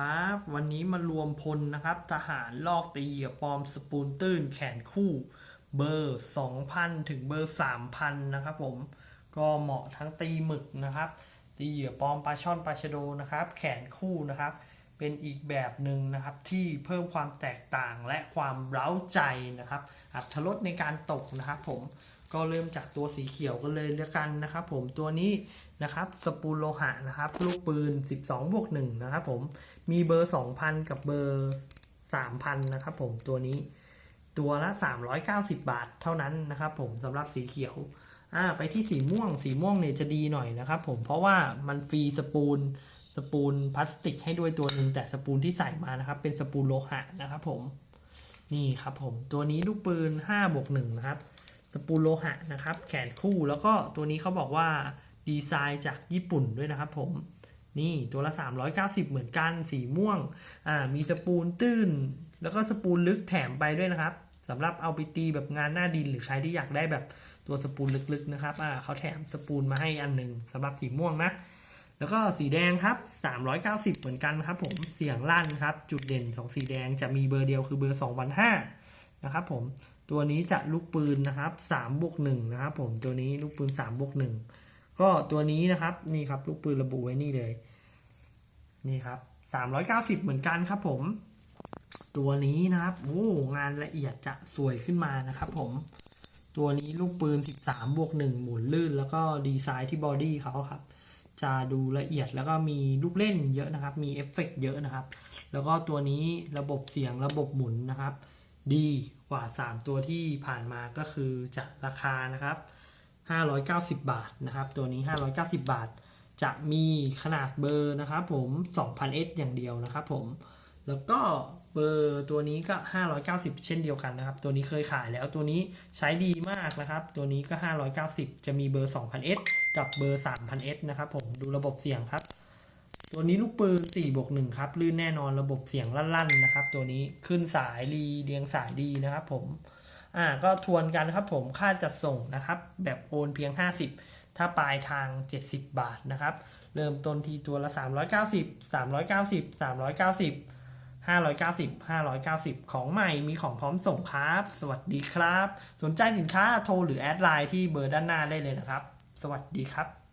ครับ วันนี้มารวมพลนะครับ ทหารลอกตีเหยื่อปลอมสปูนตื้นแขนคู่ เบอร์ 2,000 ถึงเบอร์ 3,000 นะครับผมก็เหมาะทั้งตีหมึกนะครับ ตีเหยื่อปลอมปลาช่อนปลาชะโดนะครับ แขนคู่นะครับ เป็นอีกแบบหนึ่งนะครับที่เพิ่มความแตกต่างและความเร้าใจนะครับอัตรสในการตกนะครับผม ก็เริ่มจากตัวสีเขียวกันเลยแล้วกันนะครับผมตัวนี้นะครับสปูลโลหะนะครับลูกปืน 12บวก1นะครับผมมีเบอร์ 2,000 กับเบอร์ 3,000นะครับผมตัวนี้ตัวละ 390 บาทเท่านั้นนะครับผมสำหรับสีเขียวอ่าไปที่สีม่วงสีม่วงเนี่ยจะดีหน่อยนะครับผมเพราะว่ามันฟรีสปูลสปูลพลาสติกให้ด้วยตัวหนึ่งแต่สปูลที่ใส่มานะครับ เป็นสปูลโลหะนะครับผมนี่ครับผมตัวนี้ลูกปืน5บวก1นะครับ สปูลโลหะนะครับ แขนคู่แล้วก็ตัวนี้เขาบอกว่าดีไซน์จากญี่ปุ่นด้วยนะครับผมนี่ตัวละ 390 เหมือนกันสีม่วงอ่ามีสปูลตื้น แล้วก็สปูลลึกแถมไปด้วยนะครับสำหรับเอาไปตีแบบงานหน้าดินหรือใครที่อยากได้แบบตัวสปูลลึกๆนะครับอ่าเขาแถมสปูลมาให้อันหนึ่งสำหรับสีม่วงนะแล้วก็สีแดงครับ 390 เหมือนกันครับผมเสียงลั่นครับ จุดเด่นของสีแดงจะมีเบอร์เดียวคือเบอร์2,500นะครับผม ตัวนี้จะลูกปืนนะครับ3บวก1นะครับผมตัวนี้ลูกปืน3บวก1ก็ตัวนี้นะครับนี่ครับลูกปืนระบุไว้นี่เลย นี่ครับ 390 เหมือนกันครับผม ตัวนี้นะครับโอ้งานละเอียดจะสวยขึ้นมานะครับผม ตัวนี้ลูกปืน 13บวก1หมุนลื่น แล้วก็ดีไซน์ที่บอดี้เขาครับ จะดูละเอียดแล้วก็มีลูกเล่นเยอะนะครับ มีเอฟเฟกต์เยอะนะครับ แล้วก็ตัวนี้ระบบเสียงระบบหมุนนะครับ ดี ว่า 3 ตัวที่ผ่านมาก็คือจะราคานะครับ 590 บาทนะครับ ตัวนี้ 590 บาท จะมีขนาดเบอร์นะครับผม 2,000S อย่างเดียวนะครับผม แล้วก็เบอร์ตัวนี้ก็ 590 เช่นเดียวกันนะครับ ตัวนี้เคยขายแล้วตัวนี้ใช้ดีมากนะครับ ตัวนี้ก็ 590 จะมีเบอร์ 2,000S กับเบอร์ 3,000S นะครับผม ดูระบบเสียงครับ ตัวนี้ลูกปืน4บวก1ครับ ลื่นแน่นอนระบบเสียงลั่นๆนะครับ ตัวนี้ขึ้นสายรีเรียงสายดีนะครับผม อ่าก็ทวนกันครับผมค่าจัดส่งนะครับ แบบโอนเพียง 50 ถ้าปลายทาง 70 บาทนะครับ เริ่มต้นที่ตัวละ 390 390 390 590 590 ของใหม่มีของพร้อมส่งครับ สวัสดีครับ สนใจสินค้าโทรหรือแอดไลน์ที่เบอร์ด้านหน้าได้เลยนะครับ สวัสดีครับ